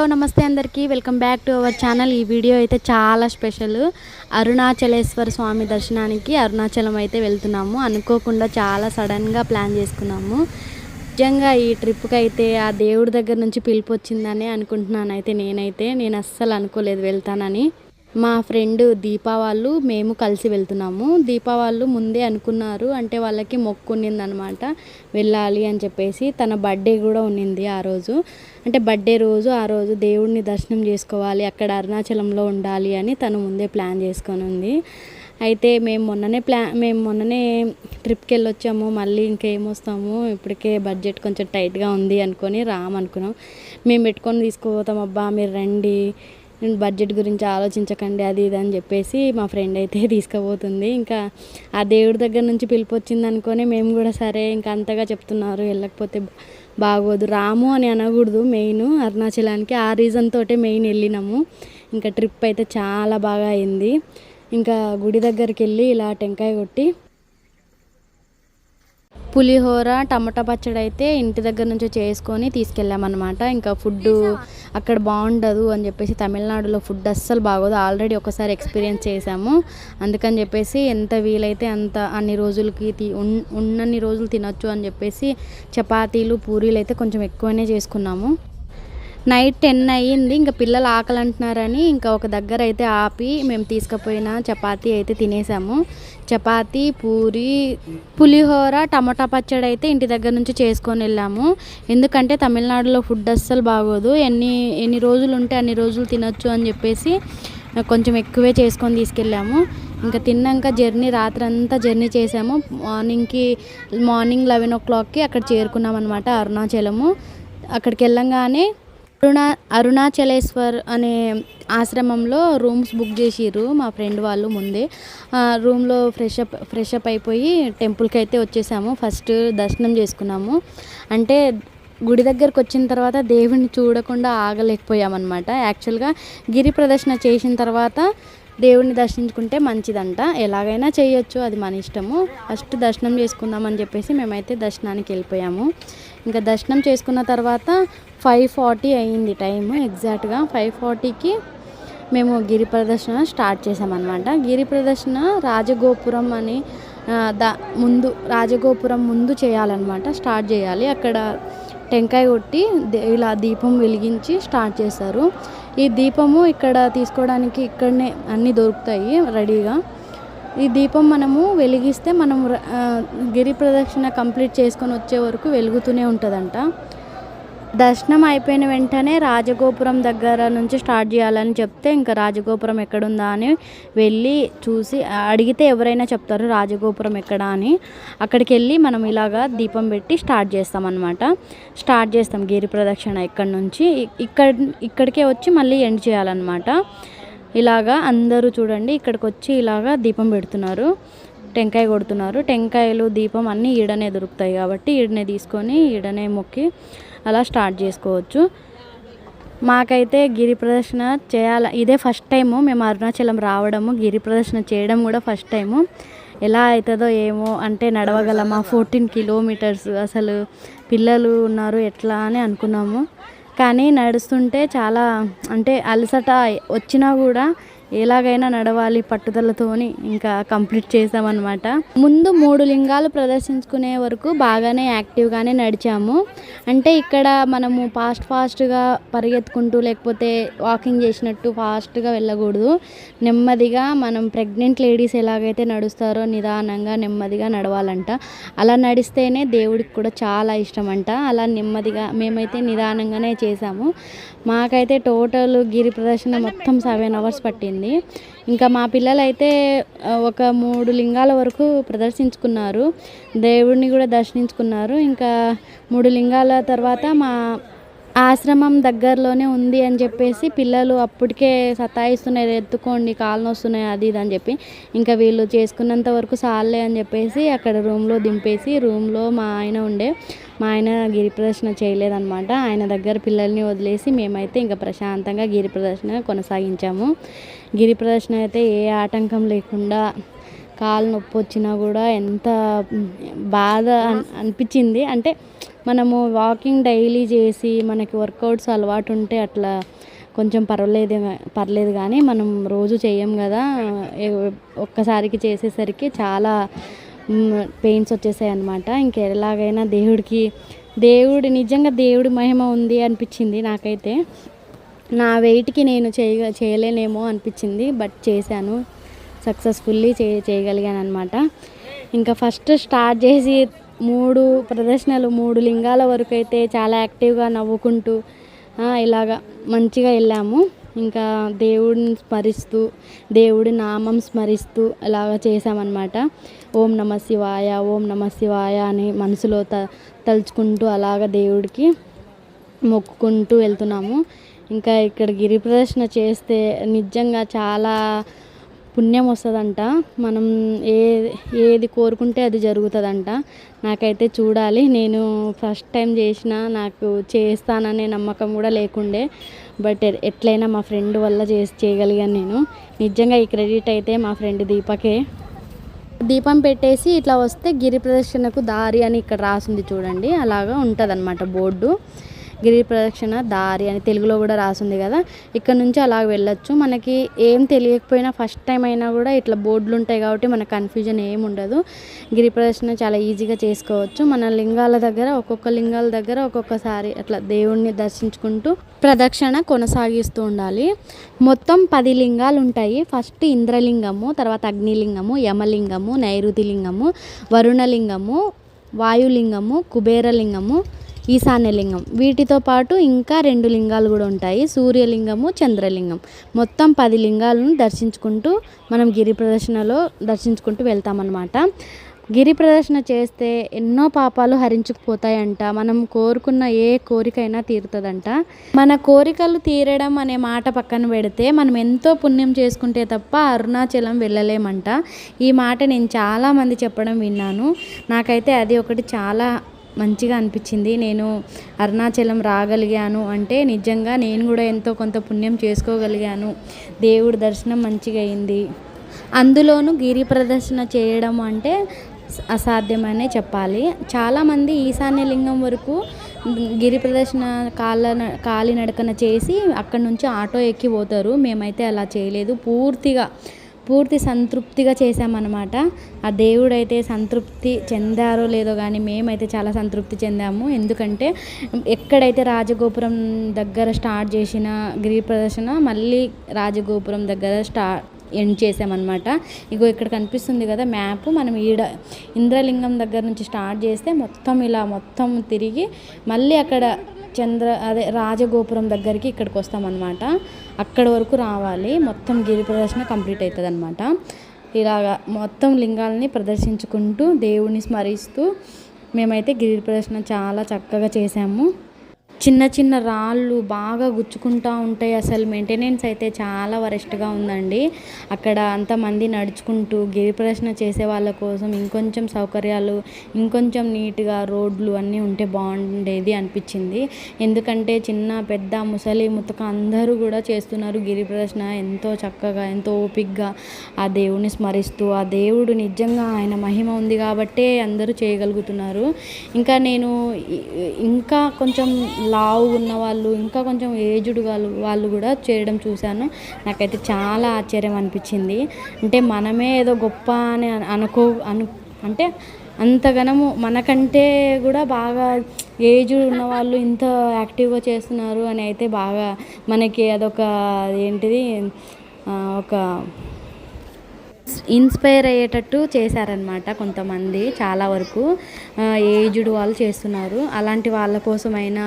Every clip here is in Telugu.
హలో నమస్తే అందరికీ. Welcome back to our channel. ఈ వీడియో అయితే చాలా స్పెషల్. అరుణాచలేశ్వర స్వామి దర్శనానికి అరుణాచలం అయితే వెళ్తున్నాము. అనుకోకుండా చాలా సడన్గా ప్లాన్ చేసుకున్నాము. నిజంగా ఈ ట్రిప్కి అయితే ఆ దేవుడి దగ్గర నుంచి పిలుపు వచ్చిందని అనుకుంటున్నాను అయితే నేనైతే. నేను అస్సలు అనుకోలేదు వెళ్తానని. మా ఫ్రెండ్ దీపా వాళ్ళు మేము కలిసి వెళ్తున్నాము. దీపా వాళ్ళు ముందే అనుకున్నారు అంటే వాళ్ళకి మొక్కు ఉన్నిందనమాట. వెళ్ళాలి అని చెప్పేసి తన బర్త్డే కూడా ఉన్నింది ఆ రోజు. అంటే బర్త్డే రోజు ఆ రోజు దేవుడిని దర్శనం చేసుకోవాలి అక్కడ అరుణాచలంలో ఉండాలి అని తను ముందే ప్లాన్ చేసుకొని ఉంది. అయితే మేము మొన్ననే ప్లా మేము మొన్ననే ట్రిప్కి వెళ్ళొచ్చాము మళ్ళీ ఇంకేమొస్తాము ఇప్పటికే బడ్జెట్ కొంచెం టైట్గా ఉంది అనుకొని రామనుకున్నాం. మేము పెట్టుకొని తీసుకుపోతాం అబ్బా మీరు రండి నేను బడ్జెట్ గురించి ఆలోచించకండి అది ఇది అని చెప్పేసి మా ఫ్రెండ్ అయితే తీసుకుపోతుంది. ఇంకా ఆ దేవుడి దగ్గర నుంచి పిలుపు వచ్చింది అనుకొని మేము కూడా సరే ఇంకా అంతగా చెప్తున్నారు వెళ్ళకపోతే బాగోదు. రాము అని అనకూడదు మెయిన్ అరుణాచలానికి. ఆ రీజన్ తోటే మెయిన్ వెళ్ళినాము. ఇంకా ట్రిప్ అయితే చాలా బాగా అయింది. ఇంకా గుడి దగ్గరికి వెళ్ళి ఇలా టెంకాయ కొట్టి పులిహోర టమాటా పచ్చడి అయితే ఇంటి దగ్గర నుంచి చేసుకొని తీసుకెళ్ళామన్నమాట. ఇంకా ఫుడ్ అక్కడ బాగుండదు అని చెప్పేసి తమిళనాడులో ఫుడ్ అస్సలు బాగోదు. ఆల్రెడీ ఒకసారి ఎక్స్పీరియన్స్ చేసాము అందుకని చెప్పేసి ఎంత వీలైతే అంత అన్ని రోజులకి తి- ఉన్నన్ని రోజులు తినొచ్చు అని చెప్పేసి చపాతీలు పూరీలు అయితే కొంచెం ఎక్కువనే చేసుకున్నాము. నైట్ టెన్ అయ్యింది. ఇంకా పిల్లలు ఆకలి అంటున్నారని ఇంకా ఒక దగ్గర అయితే ఆపి మేము తీసుకుపోయిన చపాతీ అయితే తినేసాము. చపాతీ పూరి పులిహోర టమాటా పచ్చడి అయితే ఇంటి దగ్గర నుంచి చేసుకొని వెళ్ళాము. ఎందుకంటే తమిళనాడులో ఫుడ్ అస్సలు బాగోదు. ఎన్ని ఎన్ని రోజులు ఉంటే అన్ని రోజులు తినొచ్చు అని చెప్పేసి కొంచెం ఎక్కువే చేసుకొని తీసుకెళ్ళాము. ఇంకా తిన్నాక జర్నీ రాత్రి అంతా జర్నీ చేసాము. మార్నింగ్కి మార్నింగ్ లెవెన్ ఓ క్లాక్కి అక్కడ చేరుకున్నాం అనమాట అరుణాచలము. అక్కడికి వెళ్ళంగానే అరుణా అరుణాచలేశ్వర్ అనే ఆశ్రమంలో రూమ్స్ బుక్ చేసిర్రు మా ఫ్రెండ్ వాళ్ళు ముందే. రూమ్లో ఫ్రెష్ అప్ ఫ్రెష్ అప్ అయిపోయి టెంపుల్కి అయితే వచ్చేసాము. ఫస్ట్ దర్శనం చేసుకున్నాము. అంటే గుడి దగ్గరకు వచ్చిన తర్వాత దేవుడిని చూడకుండా ఆగలేకపోయామన్నమాట. యాక్చువల్గా గిరి ప్రదర్శన చేసిన తర్వాత దేవుడిని దర్శించుకుంటే మంచిదంట. ఎలాగైనా చేయొచ్చు అది మన ఇష్టము. ఫస్ట్ దర్శనం చేసుకుందామని చెప్పేసి మేమైతే దర్శనానికి వెళ్ళిపోయాము. ఇంకా దర్శనం చేసుకున్న తర్వాత ఫైవ్ ఫార్టీ అయింది టైం ఎగ్జాక్ట్గా ఫైవ్ ఫార్టీకి మేము గిరి ప్రదర్శన స్టార్ట్ చేసామన్నమాట గిరి ప్రదర్శన రాజగోపురం అని దా ముందు రాజగోపురం ముందు చేయాలన్నమాట స్టార్ట్ చేయాలి. అక్కడ టెంకాయ కొట్టి దే- ఇలా దీపం వెలిగించి స్టార్ట్ చేస్తారు ఈ దీపము ఇక్కడ తీసుకోవడానికి ఇక్కడనే అన్నీ దొరుకుతాయి రెడీగా ఈ దీపం మనము వెలిగిస్తే మనం గిరి ప్రదక్షిణ కంప్లీట్ చేసుకొని వచ్చే వరకు వెలుగుతూనే ఉంటుందంట. దర్శనం అయిపోయిన వెంటనే రాజగోపురం దగ్గర నుంచి స్టార్ట్ చేయాలని చెప్తే ఇంకా రాజగోపురం ఎక్కడుందా అని వెళ్ళి చూసి అడిగితే ఎవరైనా చెప్తారు రాజగోపురం ఎక్కడ అని. అక్కడికి వెళ్ళి మనం ఇలాగా దీపం పెట్టి స్టార్ట్ చేస్తామన్నమాట. స్టార్ట్ చేస్తాం గిరి ప్రదక్షిణ ఇక్కడ నుంచి. ఇక్కడ ఇక్కడికే వచ్చి మళ్ళీ ఎండ్ చేయాలన్నమాట. ఇలాగా అందరూ చూడండి ఇక్కడికి వచ్చి ఇలాగా దీపం పెడుతున్నారు. టెంకాయ కొడుతున్నారు. టెంకాయలు దీపం అన్నీ ఈడనే దొరుకుతాయి కాబట్టి ఈడనే తీసుకొని ఈడనే మొక్కి అలా స్టార్ట్ చేసుకోవచ్చు. మాకైతే గిరి ప్రదర్శన చేయాల ఇదే ఫస్ట్ టైము మేము అరుణాచలం రావడము గిరి ప్రదర్శన చేయడం కూడా ఫస్ట్ టైము. ఎలా అవుతుందో ఏమో అంటే నడవగలమా? ఫోర్టీన్ కిలోమీటర్స్ అసలు పిల్లలు ఉన్నారు ఎట్లా అని అనుకున్నాము. కానీ నడుస్తుంటే చాలా అంటే అలసట వచ్చినా కూడా ఎలాగైనా నడవాలి పట్టుదలతోని ఇంకా కంప్లీట్ చేసామన్నమాట. ముందు మూడు లింగాలు ప్రదర్శించుకునే వరకు బాగానే యాక్టివ్గానే నడిచాము. అంటే ఇక్కడ మనము ఫాస్ట్ ఫాస్ట్గా పరిగెత్తుకుంటూ లేకపోతే వాకింగ్ చేసినట్టు ఫాస్ట్గా వెళ్ళకూడదు. నెమ్మదిగా మనం ప్రెగ్నెంట్ లేడీస్ ఎలాగైతే నడుస్తారో నిదానంగా నెమ్మదిగా నడవాలంట. అలా నడిస్తేనే దేవుడికి కూడా చాలా ఇష్టం అంట అలా నెమ్మదిగా మేమైతే నిదానంగానే చేసాము. మాకైతే టోటల్ గిరి ప్రదర్శన మొత్తం సెవెన్ అవర్స్ పట్టింది. ఇంకా మా పిల్లలైతే ఒక మూడు లింగాల వరకు ప్రదర్శించుకున్నారు. దేవుడిని కూడా దర్శించుకున్నారు. ఇంకా మూడు లింగాల తర్వాత మా ఆశ్రమం దగ్గరలోనే ఉంది అని చెప్పేసి పిల్లలు అప్పటికే సతాయిస్తున్నాయి ఎత్తుకోండి కాళ్ళు నొస్తున్నాయి అది ఇది అని చెప్పి. ఇంకా వీళ్ళు చేసుకున్నంత వరకు సాలే అని చెప్పేసి అక్కడ రూమ్లో దింపేసి రూమ్లో మా ఆయన ఉండే మా ఆయన గిరి ప్రదర్శన చేయలేదన్నమాట. ఆయన దగ్గర పిల్లల్ని వదిలేసి మేమైతే ఇంకా ప్రశాంతంగా గిరి ప్రదర్శన కొనసాగించాము. గిరి ప్రదర్శన అయితే ఏ ఆటంకం లేకుండా కాలు నొప్పి వచ్చినా కూడా ఎంత బాధ అనిపించింది. అంటే మనము వాకింగ్ డైలీ చేసి మనకి వర్కౌట్స్ అలవాటు ఉంటే అట్లా కొంచెం పర్వాలేదు పర్లేదు కానీ మనం రోజు చేయం కదా. ఒక్కసారికి చేసేసరికి చాలా పెయిన్స్ వచ్చేసాయి అనమాట ఇంకెలాగైనా దేవుడికి దేవుడు నిజంగా దేవుడి మహిమ ఉంది అనిపించింది నాకైతే. నా వెయిట్కి నేను చేయ చేయలేనేమో అనిపించింది బట్ చేశాను. సక్సెస్ఫుల్లీ చే చేయగలిగాను అనమాట ఇంకా ఫస్ట్ స్టార్ట్ చేసి మూడు ప్రదర్శనలు మూడు లింగాల వరకు అయితే చాలా యాక్టివ్గా నవ్వుకుంటూ ఇలాగా మంచిగా వెళ్ళాము. ఇంకా దేవుడిని స్మరిస్తూ దేవుడి నామం స్మరిస్తూ ఇలాగ చేసామన్నమాట ఓం నమ శివాయ ఓం నమ శివాయ అని మనసులో త తలుచుకుంటూ అలాగ దేవుడికి మొక్కుకుంటూ వెళ్తున్నాము. ఇంకా ఇక్కడ గిరి ప్రదర్శన చేస్తే నిజంగా చాలా పుణ్యం వస్తుందంట. మనం ఏ ఏది కోరుకుంటే అది జరుగుతుందంట. నాకైతే చూడాలి. నేను ఫస్ట్ టైం చేసిన నాకు చేస్తాననే నమ్మకం కూడా లేకుండే. బట్ ఎట్లయినా మా ఫ్రెండ్ వల్ల చేసి చేయగలిగాను నేను. నిజంగా ఈ క్రెడిట్ అయితే మా ఫ్రెండ్ దీపకే. దీపం పెట్టేసి ఇట్లా వస్తే గిరి ప్రదర్శనకు దారి అని ఇక్కడ రాసింది చూడండి. అలాగా ఉంటుంది బోర్డు. గిరి ప్రదక్షిణ దారి అని తెలుగులో కూడా రాసింది కదా. ఇక్కడ నుంచి అలా వెళ్ళొచ్చు. మనకి ఏం తెలియకపోయినా ఫస్ట్ టైం అయినా కూడా ఇట్లా బోర్డులు ఉంటాయి కాబట్టి మనకు కన్ఫ్యూజన్ ఏం ఉండదు. గిరి ప్రదక్షిణ చాలా ఈజీగా చేసుకోవచ్చు. మన లింగాల దగ్గర ఒక్కొక్క లింగాల దగ్గర ఒక్కొక్కసారి అట్లా దేవుణ్ణి దర్శించుకుంటూ ప్రదక్షిణ కొనసాగిస్తూ ఉండాలి. మొత్తం పది లింగాలు ఉంటాయి. ఫస్ట్ ఇంద్రలింగము తర్వాత అగ్నిలింగము యమలింగము నైరుతి లింగము వరుణలింగము వాయులింగము కుబేరలింగము ఈశాన్యలింగం. వీటితో పాటు ఇంకా రెండు లింగాలు కూడా ఉంటాయి. సూర్యలింగము చంద్రలింగం. మొత్తం పది లింగాలను దర్శించుకుంటూ మనం గిరి ప్రదర్శనలో దర్శించుకుంటూ వెళ్తామన్నమాట. గిరి ప్రదర్శన చేస్తే ఎన్నో పాపాలు హరించుకుపోతాయంట. మనం కోరుకున్న ఏ కోరికైనా తీరుతుందంట. మన కోరికలు తీరడం అనే మాట పక్కన పెడితే మనం ఎంతో పుణ్యం చేసుకుంటే తప్ప అరుణాచలం వెళ్ళలేమంట. ఈ మాట నేను చాలామంది చెప్పడం విన్నాను. నాకైతే అది ఒకటి చాలా మంచిగా అనిపించింది. నేను అరుణాచలం రాగలిగాను అంటే నిజంగా నేను కూడా ఎంతో కొంత పుణ్యం చేసుకోగలిగాను. దేవుడి దర్శనం మంచిగా అయింది. అందులోనూ గిరి ప్రదర్శన చేయడం అంటే అసాధ్యమనే చెప్పాలి. చాలామంది ఈశాన్య లింగం వరకు గిరి ప్రదర్శన కాళ్ళ కాలినడకన చేసి అక్కడి నుంచి ఆటో ఎక్కి పోతారు మేమైతే అలా చేయలేదు. పూర్తిగా పూర్తి సంతృప్తిగా చేశామన్నమాట. ఆ దేవుడైతే సంతృప్తి చెందారో లేదో కానీ మేమైతే చాలా సంతృప్తి చెందాము. ఎందుకంటే ఎక్కడైతే రాజగోపురం దగ్గర స్టార్ట్ చేసిన గిరి ప్రదర్శన మళ్ళీ రాజగోపురం దగ్గర స్టార్ట్ ఎండ్ చేసామన్నమాట ఇగో ఇక్కడ కనిపిస్తుంది కదా మ్యాప్. మనం ఈడ ఇంద్రలింగం దగ్గర నుంచి స్టార్ట్ చేస్తే మొత్తం ఇలా మొత్తం తిరిగి మళ్ళీ అక్కడ చంద్ర అదే రాజగోపురం దగ్గరికి ఇక్కడికి వస్తామన్నమాట. అక్కడ వరకు రావాలి. మొత్తం గిరి ప్రదర్శన కంప్లీట్ అవుతుంది అనమాట ఇలాగా మొత్తం లింగాలని ప్రదర్శించుకుంటూ దేవుడిని స్మరిస్తూ మేమైతే గిరి ప్రదర్శన చాలా చక్కగా చేసాము చిన్న చిన్న రాళ్ళు బాగా గుచ్చుకుంటూ ఉంటాయి అసలు మెయింటెనెన్స్ అయితే చాలా వరస్ట్గా ఉందండి. అక్కడ అంతమంది నడుచుకుంటూ గిరి ప్రదర్శన చేసే వాళ్ళ కోసం ఇంకొంచెం సౌకర్యాలు ఇంకొంచెం నీట్గా రోడ్లు అన్నీ ఉంటే బాగుండేది అనిపించింది. ఎందుకంటే చిన్న పెద్ద ముసలి ముతక అందరూ కూడా చేస్తున్నారు గిరి ప్రదర్శన. ఎంతో చక్కగా ఎంతో ఓపిక్గా ఆ దేవుని స్మరిస్తూ ఆ దేవుడు నిజంగా ఆయన మహిమ ఉంది కాబట్టే అందరూ చేయగలుగుతున్నారు. ఇంకా నేను ఇంకా కొంచెం లావు ఉన్న వాళ్ళు ఇంకా కొంచెం ఏజ్డ్ వాళ్ళు వాళ్ళు కూడా చేయడం చూశాను. నాకైతే చాలా ఆశ్చర్యం అనిపించింది. అంటే మనమే ఏదో గొప్ప అని అనుకో అను అంటే అంతగనము మనకంటే కూడా బాగా ఏజ్ ఉన్న వాళ్ళు ఇంత యాక్టివ్గా చేస్తున్నారు అని అయితే బాగా మనకి అదొక ఏంటిది ఒక ఇన్స్పైర్ అయ్యేటట్టు చేశారనమాట కొంతమంది చాలా వరకు. ఏజ్డ్ వాళ్ళు చేస్తున్నారు. అలాంటి వాళ్ళ కోసమైనా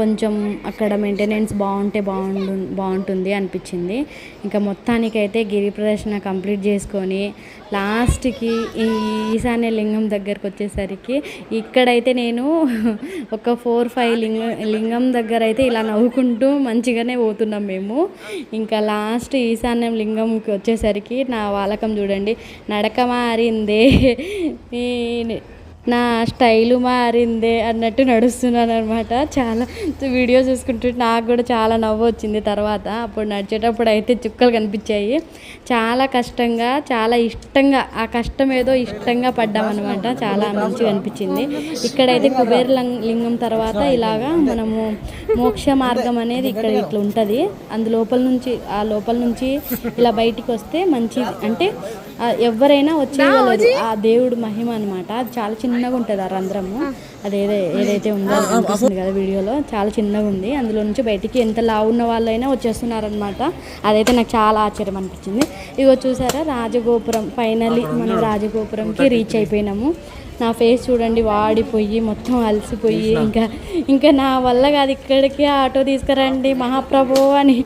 కొంచెం అక్కడ మెయింటెనెన్స్ బాగుంటే బాగుండు బాగుంటుంది అనిపించింది. ఇంకా మొత్తానికైతే గిరి ప్రదర్శన కంప్లీట్ చేసుకొని లాస్ట్కి ఈ ఈశాన్య లింగం దగ్గరకు వచ్చేసరికి ఇక్కడైతే నేను ఒక ఫోర్ ఫైవ్ లింగ లింగం దగ్గర అయితే ఇలా నవ్వుకుంటూ మంచిగానే పోతున్నాం మేము. ఇంకా లాస్ట్ ఈశాన్యం లింగంకి వచ్చేసరికి నా వాలకం చూడండి. నడక మారిందే నా స్టైలు మారిందే అన్నట్టు నడుస్తున్నాను అనమాట చాలా వీడియో చూసుకుంటుంటే నాకు కూడా చాలా నవ్వు వచ్చింది తర్వాత. అప్పుడు నడిచేటప్పుడు అయితే చుక్కలు కనిపించాయి. చాలా కష్టంగా చాలా ఇష్టంగా ఆ కష్టం ఏదో ఇష్టంగా పడ్డామన్నమాట. చాలా మంచిగా అనిపించింది. ఇక్కడైతే కుబేర లింగం తర్వాత ఇలాగా మనము మోక్ష మార్గం అనేది ఇక్కడ ఇట్లా ఉంటుంది. అందు లోపల నుంచి ఆ లోపల నుంచి ఇలా బయటికి వస్తే మంచిది. అంటే ఎవరైనా వచ్చేయగలరు ఆ దేవుడు మహిమ అనమాట అది చాలా చిన్నగా ఉంటుంది ఆ రంధ్రము. అది ఏదే ఏదైతే ఉందో అది కనిపిస్తుంది కదా వీడియోలో. చాలా చిన్నగా ఉంది. అందులో నుంచి బయటికి ఎంత లావు ఉన్న వాళ్ళైనా వచ్చేస్తున్నారనమాట అదైతే నాకు చాలా ఆశ్చర్యం అనిపించింది. ఇగో చూసారా? రాజగోపురం. ఫైనలీ మనం రాజగోపురంకి రీచ్ అయిపోయినాము. నా ఫేస్ చూడండి వాడిపోయి మొత్తం అలసిపోయి ఇంకా ఇంకా నా వల్ల కాదు. ఇక్కడికి ఆటో తీసుకురండి మహాప్రభు అని.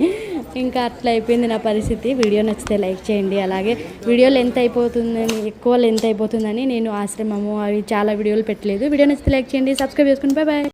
ఇంకా అట్లా అయిపోయింది నా పరిస్థితి. వీడియో నచ్చితే లైక్ చేయండి. అలాగే వీడియో లెంత్ అయిపోతుందని ఎక్కువ లెంత్ అయిపోతుందని నేను ఆశ్రమము అవి చాలా వీడియోలు పెట్టలేదు. వీడియో నచ్చితే లైక్ చేయండి. సబ్స్క్రైబ్ చేసుకోండి బాయ్ బాయ్